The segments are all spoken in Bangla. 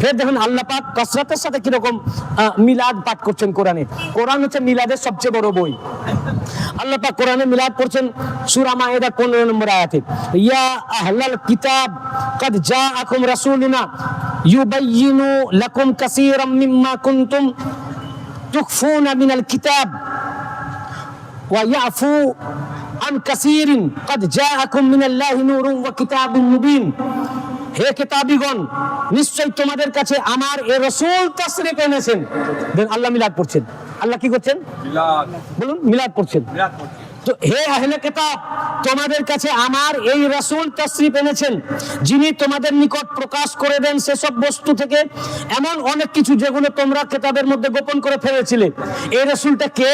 ফের দেখুন আল্লাহ পাক কসরতের সাথে কিরকম আহ, মিলাদ পাঠ করছেন কোরআনে কোরআন হচ্ছে মিলাদের সবচেয়ে বড় বই আল্লাহ পাক কোরআনে মিলাদ পড়ছেন সূরা মায়েদার 15 নম্বর আয়াতে ইয়া আহলাল কিতাব قد جاءكم رسولنا يبين لكم كثيرا مما كنتم تخفون من الكتاب ويعفو عن كثير قد جاءكم من الله نور وكتاب مبين হে কিতাবিগণ নিশ্চয় তোমাদের কাছে আমার এ রসুল তাসরিফ এনেছেন। দেন আল্লাহ মিলাদ পড়ছেন। আল্লাহ কি করছেন? বলুন মিলাদ পড়ছেন। তো হে আহলে কিতাব তোমাদের কাছে আমার এই রাসূল তাসরিফ এনেছেন যিনি তোমাদের নিকট প্রকাশ করে দেন সেসব বস্তু থেকে এমন অনেক কিছু যেগুলো তোমরা কেতাবের মধ্যে গোপন করে ফেলেছিলে। এই রাসূলটা কে?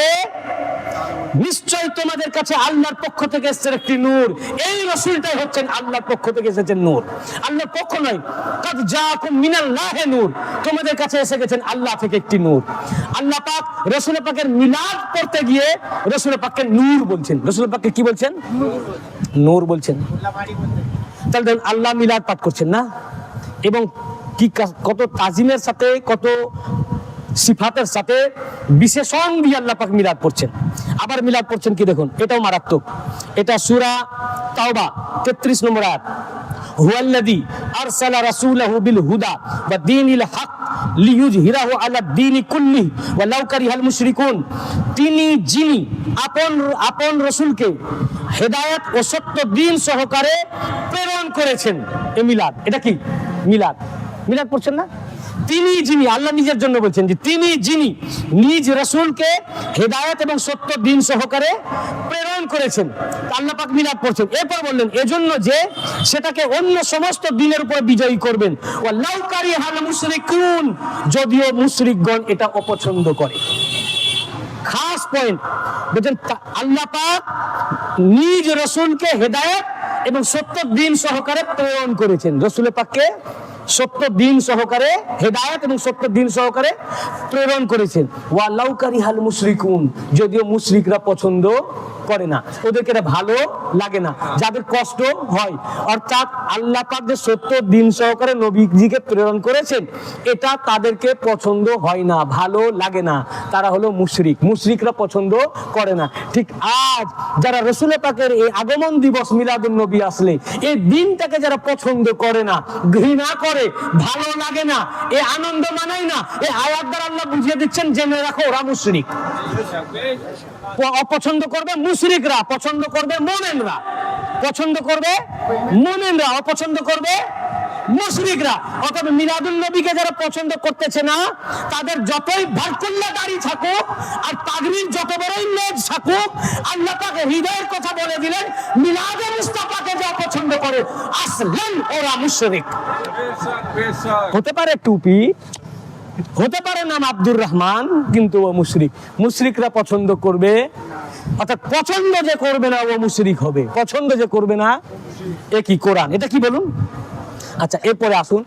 নিশ্চয় তোমাদের কাছে আল্লাহর পক্ষ থেকে এসেছেন একটি নূর। এই রসুলটাই হচ্ছেন আল্লাহর পক্ষ থেকে এসেছেন নূর। আল্লাহর পক্ষ নয়, কাদ জাকুম মিনাল্লাহে নূর। তোমাদের কাছে এসে গেছেন আল্লাহ থেকে একটি নূর। আল্লাহ পাক রসুল পাকের মিলাদ পড়তে গিয়ে রসুল পাককে নূর বলছেন। রসুল পাককে কি বলছেন? নূর বলছেন। তাহলে দেখুন আল্লাহ মিলাদ পাঠ করছেন না? এবং কি, কত তাজিমের সাথে, কত সিফাতের সাথে বিশেষণ দিয়ে আল্লাহ পাক মিলাদ পড়ছেন। আবার মিলাদ পড়ছেন কি দেখুন? এটাও মারাত্মক। এটা সূরা তাওবা 33 নম্বর আয়াত। হুয়াল্লাযী বিল হুদা মুশরিকুন। তিনি, যিনি আপন আপন হেদায়েত ও সত্য দিন সহকারে প্রেরণ করেছেন। এ মিলাদ। এটা কি? মিলাদ। মিলাদ পড়ছেন না? তিনি যিনি, আল্লাহ নিজের জন্য বলছেন যে তিনি যিনি নিজ রসুলকে হেদায়ত এবং সত্য দিন সহকারে প্রেরণ করেছেন, আল্লাহ পাক মিলাদ পড়ছেন। এরপর বললেন, এজন্য যে সেটাকে অন্য সমস্ত দিনের উপর বিজয়ী করবেন। ওয়াল্লাহু কারিহাল মুশরিকুন, যদিও মুশরিকগণ এটা অপছন্দ করে। খাস পয়েন্ট, বলছেন আল্লাহ পাক নিজ রসুলকে হেদায়েত এবং সত্য দিন সহকারে প্রেরণ করেছেন। রসুলের পাককে সত্য দিন সহকারে, হেদায়ত এবং সত্য দিন সহকারে প্রেরণ করেছেন। ওয়া ওয়াল্লাউকারি হাল মুশরিকুন, যদিও মুশরিকরা পছন্দ করে না। ওদেরকে এটা ভালো লাগে না, যাদের কষ্ট হয়। অর্থাৎ আল্লাহ পাক যে সত্য দিন সহকারে নবীজিকে প্রেরণ করেছেন, এটা তাদেরকে পছন্দ হয় না, ভালো লাগে না। তারা হলো মুশরিক, মুশরিকরা পছন্দ করে না। ঠিক আজ যারা রসুল পাকের এই আগমন দিবস মিলাদুল নবী আসলে, এই দিনটাকে যারা পছন্দ করে না, ঘৃণা করে, ভালো লাগে না এ আনন্দ মানায় না এ আয়াত দ্বারা আল্লাহ বুঝিয়ে দিচ্ছেন, জেনে রাখো ওরা মুশরিক। অপছন্দ করবে মুশরিকরা পছন্দ করবে মোমেনরা। পছন্দ করবে মোমেনরা অপছন্দ করবে মুশরিকরা। অতএব মিলাদুল নবীকে যারা পছন্দ করতেছে না তাদের যতই ভারকুল্লা দাড়ি থাকুক আর পাগড়ির যত বড়ই লেজ থাকুক আল্লাহ পাকে হৃদয়ের কথা বলে দিলেন মিলাদে মুস্তাফাকে যা পছন্দ করে আসলেন ওরা মুশরিক। হতে পারে টুপি হতে পারে নাম আব্দুর রহমান, কিন্তু ও মুশরিক। মুশরিকরা পছন্দ করবে, অর্থাৎ পছন্দ যে করবে না ও মুশরিক হবে। পছন্দ যে করবে না, এ কি কোরআন? এটা কি বলুন? আচ্ছা এরপরে আসুন,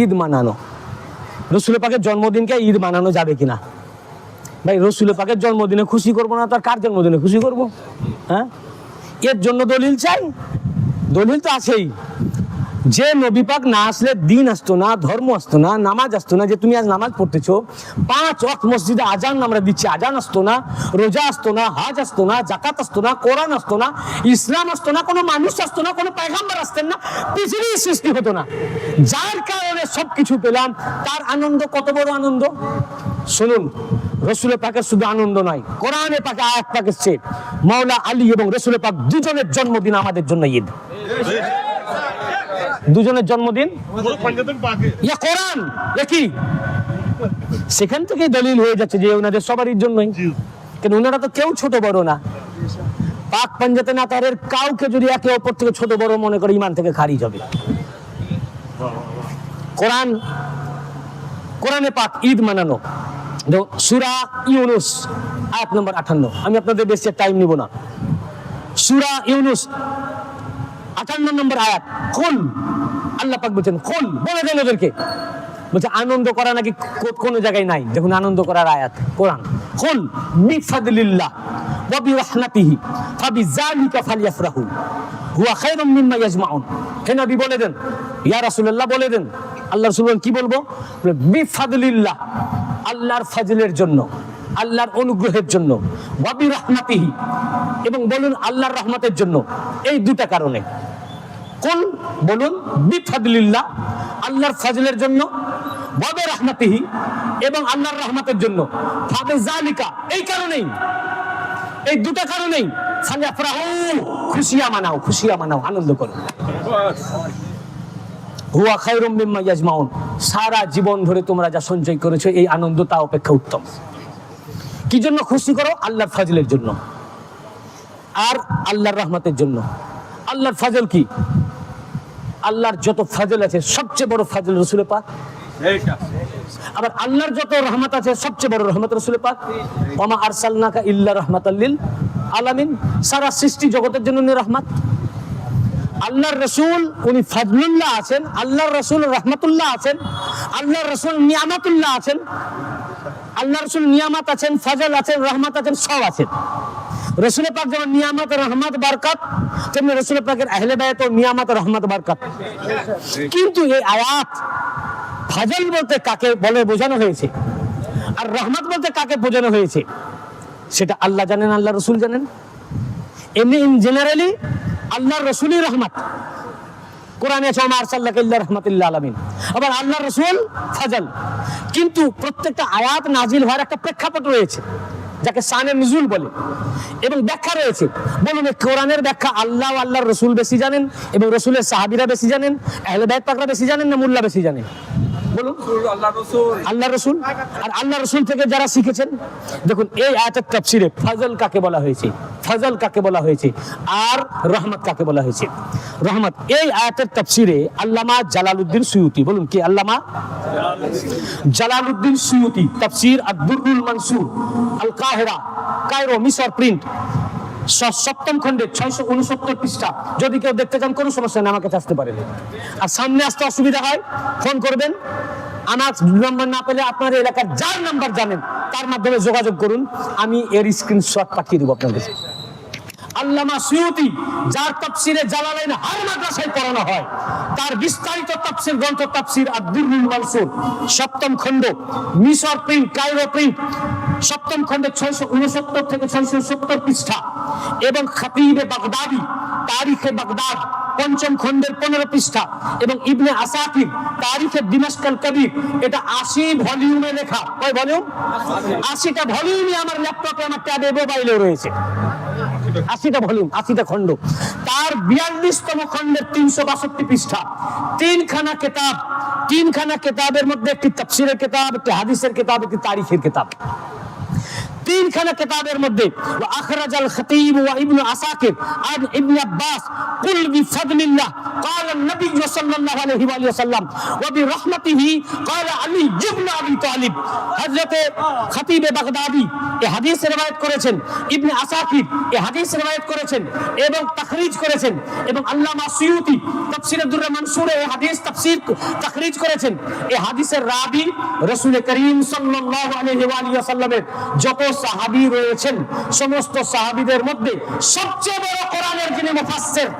ঈদ মানানো। রসুল পাকের জন্মদিনকে ঈদ মানানো যাবে কিনা? ভাই রসুল পাকের জন্মদিনে খুশি করব না, তার কার জন্মদিনে খুশি করব? হ্যাঁ? এর জন্য দলিল চাই? দলিল তো আছেই। যে নবী পাক না আসলে দিন আসতো না ধর্ম আসতো না নামাজ আসতো না যে তুমি আজ নামাজ পড়তেছো পাঁচ ওয়াক্ত মসজিদে আজান আমরা দিচ্ছি আজান আসতো না রোজা আসতো না হাজ আসতো না জাকাত আসতো না কোরআন আসতো না ইসলাম আসতো না কোনো মানুষ আসতো না কোনো পয়গাম্বার আসতেন না পৃথিবীর সৃষ্টি হতো না যার কারণে সবকিছু পেলাম তার আনন্দ কত বড় আনন্দ শুনুন রসুলের পাকের শুধু আনন্দ নয় কোরআনে পাকে আয়াত পাক মাওলা আলী এবং রসুলের পাক দুজনের জন্মদিন আমাদের জন্য ঈদ দুজনের জন্মদিন? ইয়া কোরআন সেখান থেকেই দলিল হয়ে যাচ্ছে যে ওনাদের সবারই জন্যই। কেন ওনারা তো কেউ ছোট বড় না। পাক পাঞ্জাতে না তাদের কাউকে যদি একে অপর থেকে ছোট বড় মনে করে ইমান থেকে খারিজ হবে। কোরআন কোরআনে পাক ঈদ মানানো। সূরা ইউনুস আয়াত নম্বর আটান্ন আমি আপনাদের বেশি টাইম নিব না। সুরা ইউনুস আটান্ন নম্বর আয়াত। খোল আল্লাহ পাক বলছেন, খোল। বলে দেন ওদেরকে। বলছে, আনন্দ করা নাকি কোনো জায়গায় নাই? দেখুন, আনন্দ করার আয়াত, কোরআন। খোল বিফাদলিল্লাহ ওয়া বিরহমাতিহি ফাবিযালিকা ফালইফরাহু হুয়া খায়রুম মিম্মা ইয়াজমাউন। হে নবী, বলে দেন। ইয়া রাসূলুল্লাহ, বলে দেন। আল্লাহ রাসূল কি বলব? বিফাদলিল্লাহ, আল্লাহর ফাজলের জন্য, আল্লাহর অনুগ্রহের জন্য ওয়াবি রাহমাতিহি এবং বলুন, আল্লাহর রহমতের জন্য। এই দুটা কারণে। কোন বলুন, বিফাদলিল্লাহ, আল্লাহর ফাজলের জন্য, বাবে রাহমাতিহি এবং আল্লাহর রহমতের জন্য। ফাবে জালিকা, এই কারণেই, এই দুটা কারণেই আফরাহু, খুশিয়া মানাও খুশিয়া মানাও, আনন্দ করো। হুয়া খায়রুম মিম্মা ইয়াজমাউন, সারা জীবন ধরে তোমরা যা সঞ্চয় করেছ, এই আনন্দ তা অপেক্ষা উত্তম। কি জন্য খুশি করো? আল্লাহর ফাজলের জন্য। আর আল্লাহর রহমতের জন্য। আল্লাহর ফাজল কি? আল্লাহর যত ফাজল আছে, সবচেয়ে বড় ফাজল রসুলের পাক। আবার আল্লাহর যত রহমত আছে, সবচেয়ে বড় রহমত রসুলের পাক। ওমা আরসালনাকা ইল্লা রহমাতাল্লিল আলামিন। সারা সৃষ্টি জগতের জন্য উনি রহমত। আল্লাহর রসুল উনি ফাজলুল্লাহ আছেন, আল্লাহর রসুল রহমতুল্লাহ আছেন, আল্লাহর রসুল নিয়ামাতুল্লাহ আছেন আল্লাহ রসুল নিয়ামাত আছেন, ফাজল আছেন, রহমত আছেন, সব আছেন। রসুল পাক যেমন নিয়ামত রহমত, বারকাত, তেমনি রসুল পাকের আহলে বায়াত ও নিয়ামত রহমত, বারকাত। কিন্তু এই আয়াত ফাজল বলতে কাকে বলে বোঝানো হয়েছে? আর রহমত বলতে কাকে বোঝানো হয়েছে? সেটা আল্লাহ জানেন, আল্লাহ রসুল জানেন। এমনি ইন জেনারেলি আল্লাহ রসুলই রহমত। কোরআনে আছে, ওমা আরসাল্লাকা ইল্লা রাহমাতুল্লিল আলামিন। আবার আল্লাহ রসুল ফাজল। কিন্তু প্রত্যেকটা আয়াত নাজিল হওয়ার একটা প্রেক্ষাপট রয়েছে। যাকে সানে নজুল বলে। এবং ব্যাখ্যা রয়েছে, বলুন কোরআনের ব্যাখ্যা আল্লাহ আল্লাহ আল্লাহর রসুল বেশি জানেন এবং রসুলের সাহাবিরা বেশি জানেন, আহলে পাকরা বেশি জানেন না মুল্লা বেশি জানেন? বলুন। আল্লাহ রসুল। আর আল্লাহ রসুল থেকে যারা শিখেছেন, দেখুন এই আয়াতের তাফসিরে ফাজল কাকে বলা হয়েছে? ফজল কাকে বলা হয়েছে? আর রহমত কাকে বলা হয়েছে? রহমত, এই আয়াতের তাফসিরে আল্লামা জালালউদ্দিন সুয়ুতি, বলুন কি আল্লামা? জালালউদ্দিন সুয়ুতি, তাফসির আদ-দুররুল মানসুর আল কাহেরা কায়রো, মিশর প্রিন্ট সপ্তম খণ্ডে, ছয়শো উনসত্তর পৃষ্ঠা। যদি কেউ দেখতে চান, কোনো সমস্যা নেই, আমাকে আসতে পারেন। আর সামনে আসতে অসুবিধা হয়, ফোন করবেন। আমার নাম্বার না পেলে আপনার এলাকার যার নাম্বার জানেন, তার মাধ্যমে যোগাযোগ করুন। আমি এর স্ক্রিনশট পাঠিয়ে দেবো আপনার কাছে আল্লামা সুয়ুতি, যার তাফসিরে জালালাইন হার মাদ্রাসায় পড়ানো হয়। তার বিস্তারিত তাফসির, গ্রন্থ তাফসির আব্দুল মানসুর। সপ্তম খণ্ড মিশর প্রিন্ট, কায়রো প্রিন্ট। সপ্তম খণ্ডে, ছয়শো উনসত্তর থেকে ছয়শো সত্তর পৃষ্ঠা। এবং খাতিবে বাগদাদি, তারিখে বাগদাদ, পঞ্চম খণ্ডের পনেরো পৃষ্ঠা। এবং ইবনে আসাকির তারিখে দিমাশকাল কবির এটা আশি ভলিউমে লেখা। কয় ভলিউম? আশিটা ভলিউমই আমার ল্যাপটপে, আমার ট্যাবে, মোবাইলেও রয়েছে। আশিটা ভলিউম আশিটা খণ্ড। তার বিয়াল্লিশতম খণ্ডের তিনশো বাষট্টি পৃষ্ঠা। তিনখানা কেতাব, তিনখানা কেতাবের মধ্যে একটি তাফসিরের কেতাব, একটি হাদিসের কেতাব, একটি তারিখের কেতাব। তিনখানা কেতাবের মধ্যে আখরাজ আল খতিব ওয়া ইবনু আসাকির আন ইবনে আব্বাস কুল বিফাদলিল্লাহ قال النبي صلى الله عليه وآله وسلم وبرحمته قال علي بن ابي طالب হযরত খতিব বাগদাদি এই হাদিস রওয়ায়াত করেছেন ইবনে আসাকির এই হাদিস রওয়ায়াত করেছেন এবং তাখরিজ করেছেন এবং আল্লামা সুয়ুতি তাফসীরে দুররা মানসুরে এই হাদিস তাফসীর তাখরিজ করেছেন এই হাদিসের রাবি রাসূল করিম সাল্লাল্লাহু আলাইহি ওয়া আলিহি ওয়াসাল্লামের যত সাহাবী রয়েছেন। সমস্ত সাহাবিদের মধ্যে সবচেয়ে বড় কোরআনের যিনি মুফাসসির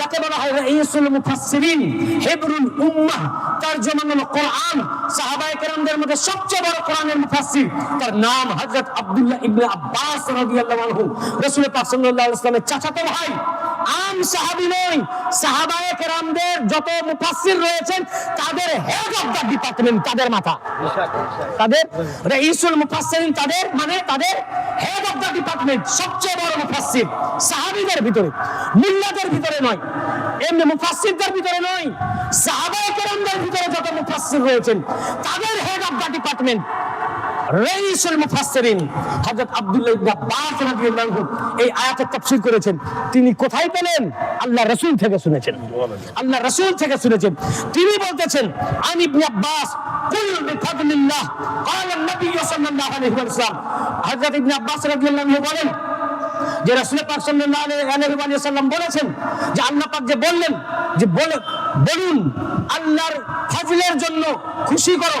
যাকে বলা হয় রাইসুল মুফাসসিরিন, হিবরুল উম্মাহ তরজমান হলো কোরআন। সাহাবায়ে কেরামদের মধ্যে সবচেয়ে বড় কোরআনের মুফাসসির, তার নাম হযরত আব্দুল্লাহ ইবনে আব্বাস রাদিয়াল্লাহু আনহু। রাসূল পাক সাল্লাল্লাহু আলাইহি ওয়াসাল্লামের চাচাতো ভাই আম সাহাবী নয়, সাহাবায়ে কেরামদের যত মুফাসসির রয়েছেন, তাদের হেড অফ দ্য ডিপার্টমেন্ট তাদের মাথা। তাদের রাইসুল মুফাসসিরিন, তাদের মানে তাদের হেড অফ দ্য ডিপার্টমেন্ট সবচেয়ে বড় মুফাসসির। সাহাবীদের ভিতরে, মুল্লাদের ভিতরে নয়, এমনি মুফাসসিরদের ভিতরে নয়, সাহাবায়ে কেরামদের ভিতরে যত মুফাসসির রয়েছেন, তাদের হেড অফ দ্য ডিপার্টমেন্ট রাইসুল মুফাসসিরিন হযরত আব্দুল্লাহ ইবনে আব্বাস রাদিয়াল্লাহু এই আয়াতের তাফসীর করেছেন। তিনি কোথায় পেলেন আল্লাহ রাসূল থেকে শুনেছেন। আল্লাহ রাসূল থেকে শুনেছেন। তিনি বলতেছেন, আন ইবনে আব্বাস কুল বিফাদলিল্লাহ। ক্বালা নবী সাল্লাল্লাহু আলাইহি ওয়াসাল্লাম। হযরত ইবনে আব্বাস রাদিয়াল্লাহু বলেন, যে রাসূল পাক সাল্লাল্লাহু আলাইহি ওয়াসাল্লাম বলেছেন যে আল্লাহ পাক যে বললেন, যে বলে, বলুন, আল্লাহর ফজলের জন্য খুশি করো।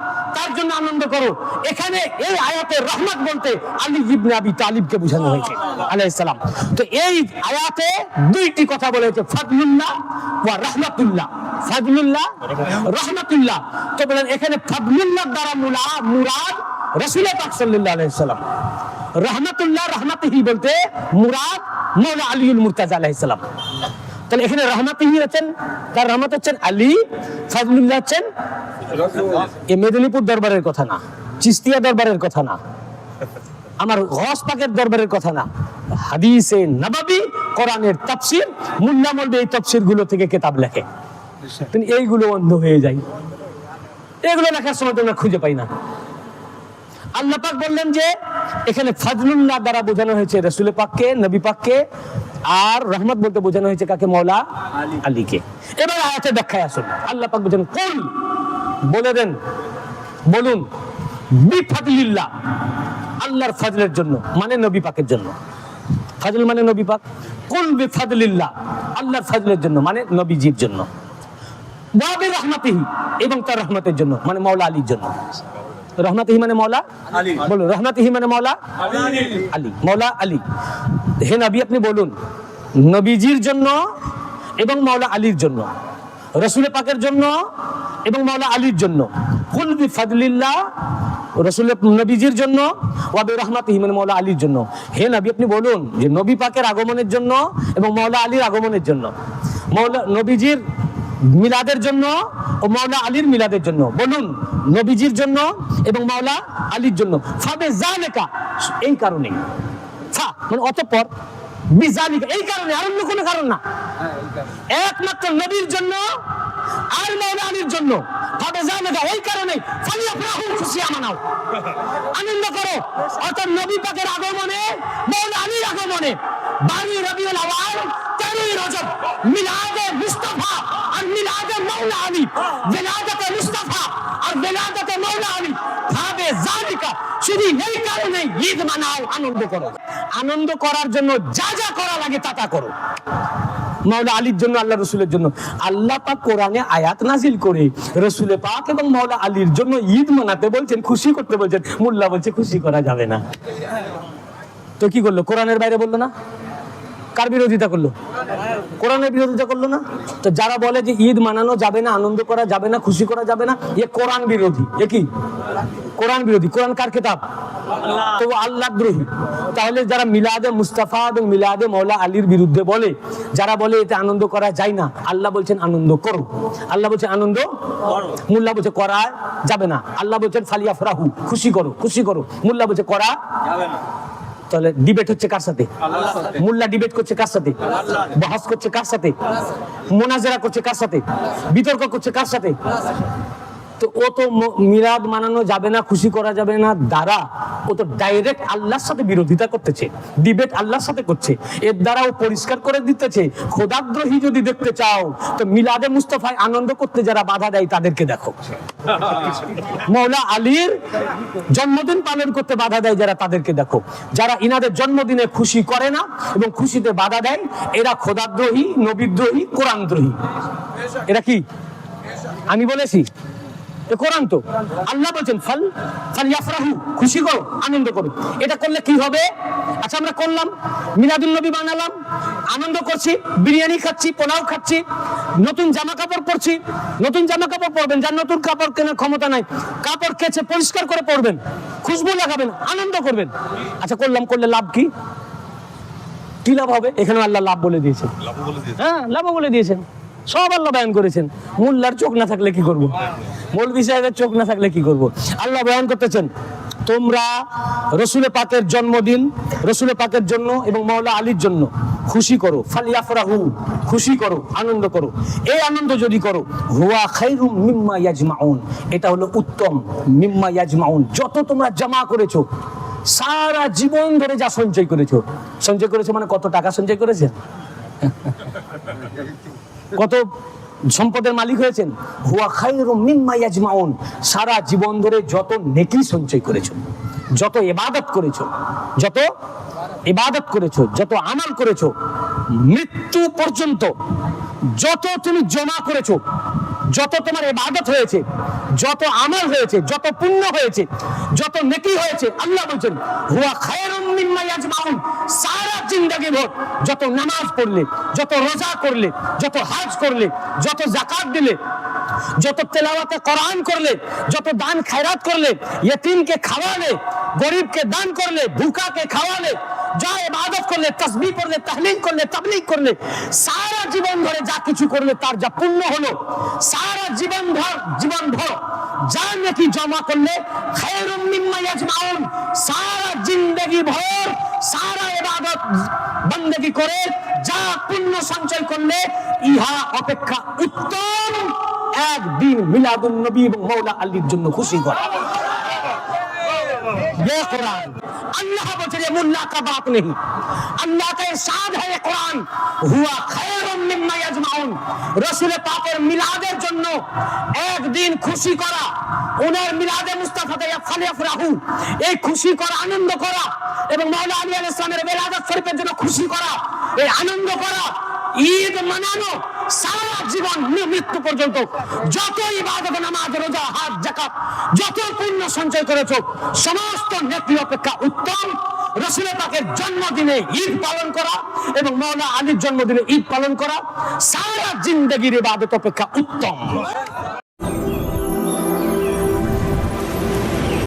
তার জন্য আনন্দ করো। এখানে এই আয়াতে রহমত বলতে আলী ইবনে আবি তালিবকে বোঝানো হয়েছে, আলাইহিস সালাম। তো এই আয়াতে দুইটি কথা বলেছে ফাদলুল্লাহ ওয়া রহমাতুল্লাহ। ফাদলুল্লাহ, রহমাতুল্লাহ। তো বলেন, এখানে ফাদলুল্লাহ দ্বারা মুলা, মুরাদ রাসূল পাক সাল্লাল্লাহু আলাইহি সাল্লাম। রহমাতুল্লাহ, রহমাতিহি বলতে মুরাদ মৌলা আলীউল মুর্তাজা আলাইহিস সালাম। তাহলে এখানে রহমাতিহি আছেন, তার রহমত হচ্ছেন আলী ফাজলুল্লাহ রসুল এ মেদিনীপুর দরবারের কথা না, চিস্তিয়া দরবারের কথা না, আমার গস পাকের দরবারের কথা না। হাদিসে নবাবি, কোরআনের তাফসির মুল্লা মলবে এই তাফসিরগুলো থেকে কিতাব লেখে। এইগুলো অন্ধ হয়ে যায়। এগুলো লেখার সময় তোমরা খুঁজে পাই না। আল্লাহ পাক বললেন যে, এখানে ফাজলুল্লাহ দ্বারা বোঝানো হয়েছে রসুল পাককে, নবী পাককে, আর রহমত বলতে বোঝানো হয়েছে কাকে? মৌলা আলীকে। এবার আয়াতের ব্যাখ্যায় আসুন। আল্লাহ পাক বলছেন, কুল বলে দেন, বলুন, বিফাদলিল্লাহ, আল্লাহর ফাজলের জন্য মানে নবী পাকের জন্য। ফাজল মানে নবী পাক? কুল বিফাদলিল্লাহ, আল্লাহর ফাজলের জন্য মানে নবীজির জন্য। ওয়াবি রহমাতিহি এবং তার রহমতের জন্য মানে মৌলা আলীর জন্য। রহমাতিহি মানে মৌলা আলী। বলুন, রহমাতিহি মানে মৌলা আলী। মৌলা আলী। হে নবী, আপনি বলুন, নবীজির জন্য এবং মৌলা আলীর জন্য। রসুল পাকের জন্য এবং মৌলা আলীর জন্য। কুল বি ফাদলিল্লাহ রসুল নবীজির জন্য ওয়াবি রহমাতিহি মানে মৌলা আলীর জন্য। হে নবী, আপনি বলুন যে নবী পাকের আগমনের জন্য এবং মৌলা আলীর আগমনের জন্য। মৌলা নবীজির মিলাদের জন্য ও মাওলা আলীর মিলাদের জন্য। বলুন, নবীজির জন্য এবং মাওলা আলীর জন্য। ফাবে জালেকা, এই কারণে ফা মানে অতঃপর বিজালিকা এই কারণে আর অন্য কোনো কারণ না। একমাত্র নবীর জন্য আর আলীর জন্য। ফাবে জালেকা এই কারণে ফালিয়া প্রাহু খুশি আমানাও। আনন্দ করো। অর্থাৎ নবী পাকের আগমনে আলীর আগমনে বানি রবিউল আওয়াল তেরোই রজব মিলাদে মুস্তাফা আর মিলাদে মাওলা আলী। বেলাদতে মুস্তাফা আর বেলাদতে মাওলা আলী। ভাবে জালিকা শুধু এই কারণে ঈদ মানাও, আনন্দ করো। আনন্দ করার জন্য যা যা করা লাগে তা তা করো। মাওলা আলীর জন্য, আল্লাহ রসুলের জন্য। আল্লাহ পাক কোরআনে আয়াত নাজিল করে রসুলে পাক এবং মাওলা আলীর জন্য ঈদ মানাতে বলছেন, খুশি করতে বলছেন, মোল্লা বলছে, খুশি করা যাবে না। তো কি করল? কোরআনের বাইরে বলল না? কার বিরোধিতা করল? কোরআনের বিরোধিতা করল না? তো যারা বলে যে ঈদ মানানো যাবে না আনন্দ করা যাবে না খুশি করা যাবে না এ কোরআন বিরোধী। এ কি? কোরআন বিরোধী। কোরআন কার খেতাব? তো আল্লাহ দ্রোহী তাহলে যারা মিলাদে মুস্তাফা এবং মিলাদে মৌলা আলীর বিরুদ্ধে বলে যারা বলে এতে আনন্দ করা যায় না আল্লাহ বলছেন আনন্দ করো। আল্লাহ বলছেন আনন্দ মুল্লা বলছে করা যাবে না। আল্লাহ বলছেন ফালিয়া ফরাহু খুশি করো খুশি করো। মুল্লা বলছে করা যাবে না। তাহলে ডিবেট হচ্ছে কার সাথে? মোল্লা ডিবেট করছে কার সাথে? বহাস করছে কার সাথে? মোনাজেরা করছে কার সাথে? বিতর্ক করছে কার সাথে? তো ও তো মিলাদ মানানো যাবে না, খুশি করা যাবে না। দ্বারা ও তো ডাইরেক্ট আল্লাহর সাথে বিরোধিতা করতেছে ডিবেট আল্লাহর সাথে করছে। এর দ্বারা ও পরিষ্কার করে দিতেছে খোদাদ্রোহী যদি দেখতে চাও, তো মিলাদে মুস্তফায় আনন্দ করতে যারা বাধা দেয়, তাদেরকে দেখো। মৌলা আলীর জন্মদিন পালন করতে বাধা দেয় যারা, তাদেরকে দেখো। যারা ইনাদের জন্মদিনে খুশি করে না এবং খুশিতে বাধা দেয়, এরা খোদাদ্রোহী নবীদ্রোহী, কোরআনদ্রোহী। এরা কি? আমি বলেছি? কোরআন তো। আল্লাহ বলছেন ফল ফল ইয়াফরাহু খুশি করো আনন্দ করো। এটা করলে কি হবে? আচ্ছা আমরা করলাম মিলাদুল নবী বানালাম আনন্দ করছি বিরিয়ানি খাচ্ছি পোলাও খাচ্ছি নতুন জামা কাপড় পরছি নতুন জামা কাপড় পরবেন যার নতুন কাপড় কেনার ক্ষমতা নাই কাপড় কেচে পরিষ্কার করে পরবেন খুশবু লাগাবেন আনন্দ করবেন। আচ্ছা করলাম করলে লাভ কি? কি লাভ হবে? এখানে আল্লাহ লাভ বলে দিয়েছে হ্যাঁ লাভ বলে দিয়েছেন। সব আল্লাহ বয়ান করেছেন। মোল্লার চোখ না থাকলে কি করব? মৌলবি সাহেবের চোখ না থাকলে কি করব? আল্লাহ বয়ান করতেছেন, তোমরা রসুলে পাকের জন্মদিন, রসুলে পাকের জন্য এবং মাওলা আলীর জন্য খুশি করো। ফালিয়াফরাহু, খুশি করো, আনন্দ করো। এই আনন্দ যদি করো, হুয়া খাইরুম মিম্মা ইয়াজমাউন। এটা হলো উত্তম, মিম্মা ইয়াজমাউন। যত তোমরা জমা করেছ, সারা জীবন ধরে যা সঞ্চয় করেছ। সঞ্চয় করেছ মানে কত টাকা সঞ্চয় করেছে? কত সম্পদের মালিক হয়েছেন? হুয়া খায়রুম মিম্মা ইয়াজমাউন। সারা জীবন ধরে যত নেকি সঞ্চয় করেছ, যত ইবাদত করেছ, যত ইবাদত করেছ, যত আমল করেছ, মৃত্যু পর্যন্ত যত তুমি জমা করেছ যত তোমার এবাদত হয়েছে, যত আমল হয়েছে, যত পুণ্য হয়েছে, যত নেকি হয়েছে, আল্লাহ বলছেন, হুয়া খায়রুম মিম্মা ইয়াজমাউন সারা জিন্দেগি ভর যত নামাজ পড়লে, যত রোজা করলে, যত হজ করলে, যত যাকাত দিলে যত তেলাওয়াতে কোরআন করলে, যত দান খায়রাত করলে, ইয়েতিমকে খাওয়ালে, গরিবকে দান করলে, ভুকাকে খাওয়ালে, যা ইবাদত করলে, তসবি করলে, তাহলিল করলে, তাবলিগ করলে, সারা জীবন ধরে যা কিছু করলে তার যা পুণ্য হলো, সারা জীবন ভর জীবন ভর যা নাকি জমা করলে সারা জিন্দেগি ভর, সারা ইবাদত বন্দেগি করে যা পুণ্য সঞ্চয় করলে ইহা অপেক্ষা উত্তম। একদিন মিলাদুন নবী এবং আলীর জন্য খুশি করা। ये कुरान अल्लाह बचे ये मुल्ला का बात नहीं अल्लाह का इरशाद है ये कुरान हुआ खैरुम मिम्मा यजमाउन রসুল পাকের মিলাদের জন্য একদিন খুশি করা ওনার মিলাদে মুস্তাফাতে ফালিয়াফরাহু এই খুশি করা আনন্দ করা এবং মাওলানা আলী আলাইহিস সালামের বেলাদাত শরীফের জন্য খুশি করা এই আনন্দ করা ঈদ মানানো সারা জীবন মৃত্যু পর্যন্ত যত ইবাদত নামাজ, রোজা হাত জাকাত যত পুণ্য সঞ্চয় করেছ, সমস্ত নেত্রী অপেক্ষা উত্তম। রসুলের পাকের জন্মদিনে ঈদ পালন করা এবং মৌলা আলীর জন্মদিনে ঈদ পালন করা সারা জিন্দগির ইবাদত অপেক্ষা উত্তম।